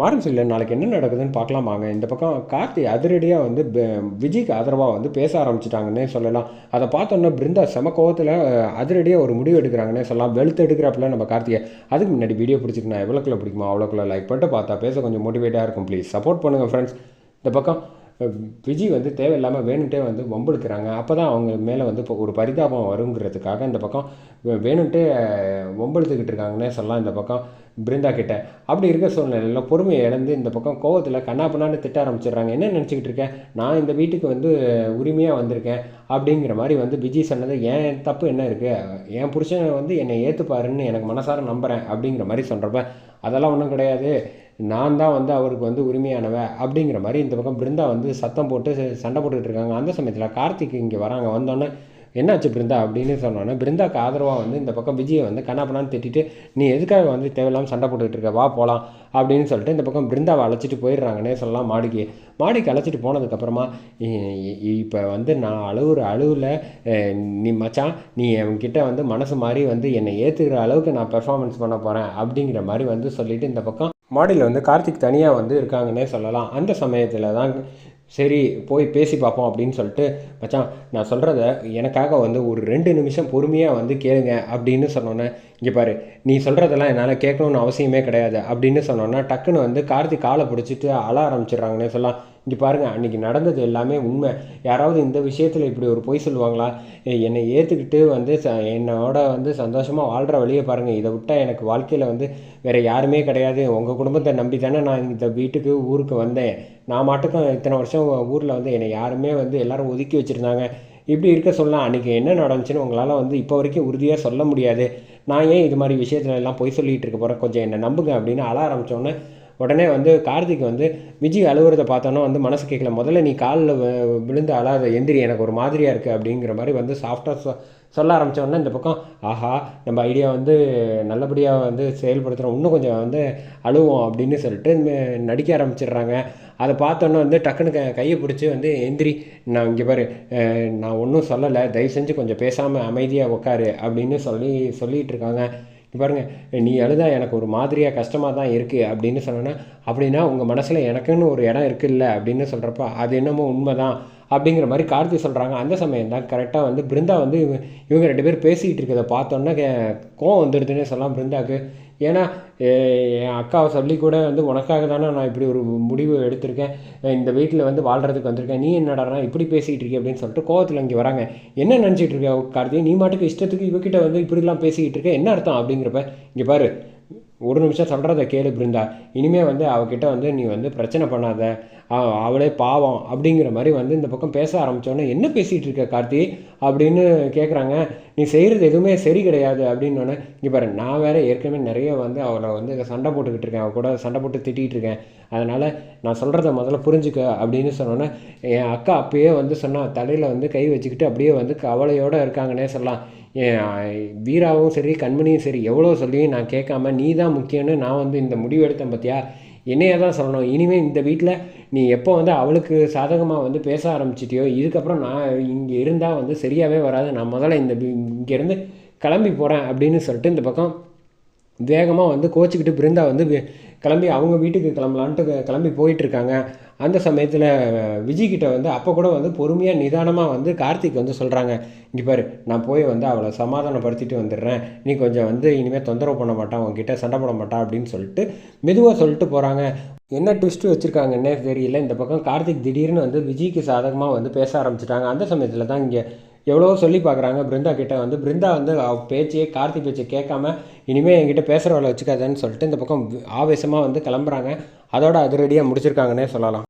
மாறும் இல்லை நாளைக்கு என்ன நடக்குதுன்னு பார்க்கலாம் வாங்க. இந்த பக்கம் கார்த்தி அதிரடியாக வந்து விஜய்க்கு ஆதரவாக வந்து பேச ஆரம்பிச்சிட்டாங்கன்னே சொல்லலாம். அதை பார்த்தோன்னே பிருந்தா செம கோவத்தில் அதிரடியாக ஒரு முடிவு எடுக்கிறாங்கன்னே சொல்லலாம். வெளுத்து எடுக்கிறாப்புல நம்ம கார்த்தியை. அதுக்கு முன்னாடி வீடியோ பிடிச்சிருக்கா எவ்வளோக்குள்ள பிடிக்குமோ அவ்வளோக்குள்ள லைக் பண்ணிட்டு பார்த்தா பேச கொஞ்சம் மோட்டிவேட்டாக இருக்கும். ப்ளீஸ் சப்போர்ட் பண்ணுங்கள் ஃப்ரெண்ட்ஸ் இந்த பக்கம் விஜய் வந்து தேவையில்லாமல் வேணுன்ட்டே வந்து வம்பெடுக்கிறாங்க அப்போ தான் அவங்க மேலே வந்து இப்போ ஒரு பரிதாபம் வருங்கிறதுக்காக இந்த பக்கம் வேணுன்ட்டே வம்பெடுத்துக்கிட்டு இருக்காங்கன்னே சொல்லலாம் இந்த பக்கம் பிருந்தா கிட்ட. அப்படி இருக்க சூழ்நிலையில் பொறுமையை இழந்து இந்த பக்கம் கோவத்தில் கண்ணாப்பண்ணான்னு திட்ட ஆரம்பிச்சிடுறாங்க. என்ன நினச்சிக்கிட்டு இருக்கேன் நான் இந்த வீட்டுக்கு வந்து உரிமையாக வந்திருக்கேன் அப்படிங்கிற மாதிரி வந்து விஜய் சொன்னது ஏன் தப்பு என்ன இருக்குது என் புருஷன் வந்து என்னை ஏற்றுப்பாருன்னு எனக்கு மனசார நம்புகிறேன் அப்படிங்கிற மாதிரி சொல்கிறப்ப அதெல்லாம் ஒன்றும் கிடையாது. நான் தான் வந்து அவருக்கு வந்து உரிமையானவன் அப்படிங்கிற மாதிரி இந்த பக்கம் பிருந்தா வந்து சத்தம் போட்டு சண்டை போட்டுக்கிட்டு இருக்காங்க. அந்த சமயத்தில் கார்த்திக் இங்கே வராங்க. வந்தோன்னே என்னாச்சு பிருந்தா அப்படின்னு சொன்னோன்னே பிருந்தாக்கு ஆதரவாக வந்து இந்த பக்கம் விஜயை வந்து கண்ணாப்பண்ணான்னு திட்டிட்டு நீ எதுக்காக வந்து தேவையில்லாமல் சண்டை போட்டுக்கிட்டு இருக்க? வா போகலாம் அப்படின்னு சொல்லிட்டு இந்த பக்கம் பிருந்தாவை அழைச்சிட்டு போயிடுறாங்கன்னே சொல்லலாம் மாடிக்கு. மாடிக்கு அழைச்சிட்டு போனதுக்கப்புறமா இப்போ வந்து நான் அழுகுற அழுவில் நீ மச்சான் நீ அவன்கிட்ட வந்து மனசு மாதிரி வந்து என்னை ஏற்றுக்கிற அளவுக்கு நான் பெர்ஃபார்மன்ஸ் பண்ண போகிறேன் அப்படிங்கிற மாதிரி வந்து சொல்லிட்டு இந்த பக்கம் மாடியில் வந்து கார்த்திக் தனியாக வந்து இருக்காங்கன்னே சொல்லலாம். அந்த சமயத்தில் தான் சரி போய் பேசி பார்ப்போம் அப்படின்னு சொல்லிட்டு மச்சான் நான் சொல்கிறத எனக்காக வந்து ஒரு ரெண்டு நிமிஷம் பொறுமையாக வந்து கேளுங்க அப்படின்னு சொன்னோன்னே இங்கே பாரு நீ சொல்கிறதெல்லாம் என்னால் கேட்கணும்னு அவசியமே கிடையாது. அப்படின்னு சொன்னோன்னா டக்குன்னு வந்து கார்த்திக் காலை பிடிச்சிட்டு அழ ஆரம்பிச்சிடுறாங்கன்னே சொல்லலாம். இங்கே பாருங்கள் அன்றைக்கி நடந்தது எல்லாமே உண்மை. யாராவது இந்த விஷயத்தில் இப்படி ஒரு பொய் சொல்லுவாங்களா? என்னை ஏற்றுக்கிட்டு வந்து ச என்னோட வந்து சந்தோஷமாக வாழ்கிற வழியை பாருங்கள் இதை விட்டால் எனக்கு வாழ்க்கையில் வந்து வேறு யாருமே கிடையாது. உங்கள் குடும்பத்தை நம்பி தானே நான் இந்த வீட்டுக்கு ஊருக்கு வந்தேன். நான் மட்டுக்கும் இத்தனை வருஷம் ஊரில் வந்து என்னை யாருமே வந்து எல்லாரும் ஒதுக்கி வச்சுருந்தாங்க. இப்படி இருக்க சொல்லலாம். அன்றைக்கி என்ன நடந்துச்சுன்னு உங்களால் வந்து இப்போ வரைக்கும் உறுதியாக சொல்ல முடியாது. நான் ஏன் இது மாதிரி விஷயத்துல எல்லாம் பொய் சொல்லிகிட்டு இருக்க போகிறேன் கொஞ்சம் என்னை நம்புங்க அப்படின்னு அழ ஆரம்பித்தோன்னே உடனே வந்து கார்த்திக் வந்து விஜய் அழுகிறத பார்த்தோன்னா வந்து மனசு கேட்கல முதல்ல நீ காலில் விழுந்து அழாத எந்திரி எனக்கு ஒரு மாதிரியாக இருக்குது அப்படிங்கிற மாதிரி வந்து சாஃப்டாக சொ சொல்ல ஆரம்பித்தோடனே இந்த பக்கம் ஆஹா நம்ம ஐடியா வந்து நல்லபடியாக வந்து செயல்படுத்துகிறோம் இன்னும் கொஞ்சம் வந்து அழுவோம் அப்படின்னு சொல்லிட்டு நடிக்க ஆரம்பிச்சிடுறாங்க. அதை பார்த்தோன்னே வந்து டக்குன்னு க கையை பிடிச்சி வந்து எந்திரி நான் இங்கே பாரு நான் ஒன்றும் சொல்லலை. தயவு செஞ்சு கொஞ்சம் பேசாமல் அமைதியாக உட்காரு அப்படின்னு சொல்லி சொல்லிகிட்டு இருக்காங்க. இங்க பாருங்க நீ அழுதா எனக்கு ஒரு மாதிரியாக கஷ்டமாக தான் இருக்குது அப்படின்னு சொன்னோன்னா அப்படின்னா உங்கள் மனசில் எனக்குன்னு ஒரு இடம் இருக்குல்ல அப்படின்னு சொல்கிறப்ப அது என்னமோ உண்மை தான் அப்படிங்கிற மாதிரி கார்த்தி சொல்கிறாங்க அந்த சமயம் தான் கரெக்டாக வந்து பிருந்தா வந்து இவ- இவங்க ரெண்டு பேர் பேசிக்கிட்டு இருக்கிறத பார்த்தோன்னே கோவம் வந்துடுதுன்னே சொல்லலாம் பிருந்தாவுக்கு ஏன்னா என் அக்காவை சொல்லி கூட வந்து உனக்காக தானே நான் இப்படி ஒரு முடிவு எடுத்திருக்கேன். இந்த வீட்டில் வந்து வாழ்கிறதுக்கு வந்திருக்கேன். நீ என்னடா இப்படி பேசிகிட்டு இருக்கே அப்படின்னு சொல்லிட்டு கோவத்தில் இங்கே வராங்க. என்ன நினச்சிட்டு இருக்க கார்த்தி? நீ மாட்டுக்கு இஷ்டத்துக்கு இவகிட்ட வந்து இப்படிலாம் பேசிக்கிட்டு இருக்க? என்ன அர்த்தம் அப்படிங்கிறப்ப இங்கே பாரு ஒரு நிமிஷம் சொல்கிறத கேளு பிருந்தா. இனிமேல் வந்து அவகிட்ட வந்து நீ வந்து பிரச்சனை பண்ணாத. அவளே பாவம் அப்படிங்கிற மாதிரி வந்து இந்த பக்கம் பேச ஆரம்பித்தோன்னே என்ன பேசிகிட்டு இருக்க கார்த்தி? அப்படின்னு கேட்குறாங்க நீ செய்கிறது எதுவுமே சரி கிடையாது. அப்படின்னோடனே இங்கே பாரு நான் வேறு ஏற்கனவே நிறைய வந்து அவளை வந்து சண்டை போட்டுக்கிட்டு இருக்கேன். அவள் கூட சண்டை போட்டு திட்டிகிட்டு இருக்கேன். அதனால் நான் சொல்கிறத முதல்ல புரிஞ்சுக்க. அப்படின்னு சொன்னோன்னே என் அக்கா அப்பயே வந்து சொன்னால் தலையில் வந்து கை வச்சுக்கிட்டு அப்படியே வந்து கவலையோடு இருக்காங்கன்னே சொல்லலாம். வீராவும் சரி கண்மணியும் சரி எவ்வளோ சொல்லியும் நான் கேட்காம நீ தான் முக்கியம்னு நான் வந்து இந்த முடிவு எடுத்தேன் பார்த்தியா என்னையே தான் சொல்லணும். இனிமேல் இந்த வீட்டில் நீ எப்போ வந்து அவளுக்கு சாதகமாக வந்து பேச ஆரம்பிச்சிட்டியோ இதுக்கப்புறம் நான் இங்கே இருந்தால் வந்து சரியாகவே வராது. நான் முதல்ல இந்த இங்கேருந்து கிளம்பி போகிறேன் அப்படின்னு சொல்லிட்டு இந்த பக்கம் வேகமாக வந்து கோச்சிக்கிட்டு பிருந்தா வந்து கிளம்பி அவங்க வீட்டுக்கு கிளம்பலான்ட்டு கிளம்பி போயிட்டுருக்காங்க. அந்த சமயத்தில் விஜய்கிட்ட வந்து அப்போ கூட வந்து பொறுமையாக நிதானமாக வந்து கார்த்திக் வந்து சொல்கிறாங்க இங்கே பாரு நான் போய் வந்து அவளை சமாதானப்படுத்திட்டு வந்துடுறேன். நீ கொஞ்சம் வந்து இனிமேல் தொந்தரவு பண்ண மாட்டான் உங்ககிட்ட சண்டை போட மாட்டான் அப்படின்னு சொல்லிட்டு மெதுவாக சொல்லிட்டு போகிறாங்க என்ன ட்விஸ்ட்டு வச்சுருக்காங்கன்னே தெரியல. இந்த பக்கம் கார்த்திக் திடீர்னு வந்து விஜய்க்கு சாதகமாக வந்து பேச ஆரம்பிச்சிட்டாங்க. அந்த சமயத்தில் தான் இங்கே எவ்வளோ சொல்லி பார்க்குறாங்க. பிருந்தா கிட்ட வந்து பிருந்தா வந்து அவ பேச்சையே கார்த்திக் பேச்சை கேட்காம இனிமேல் என்கிட்ட பேசுகிற வேலை வச்சுக்காதேன்னு சொல்லிட்டு இந்த பக்கம் ஆவேசமாக வந்து கிளம்புறாங்க. அதோட அதிரடியாக முடிச்சிருக்காங்கன்னே சொல்லலாம்.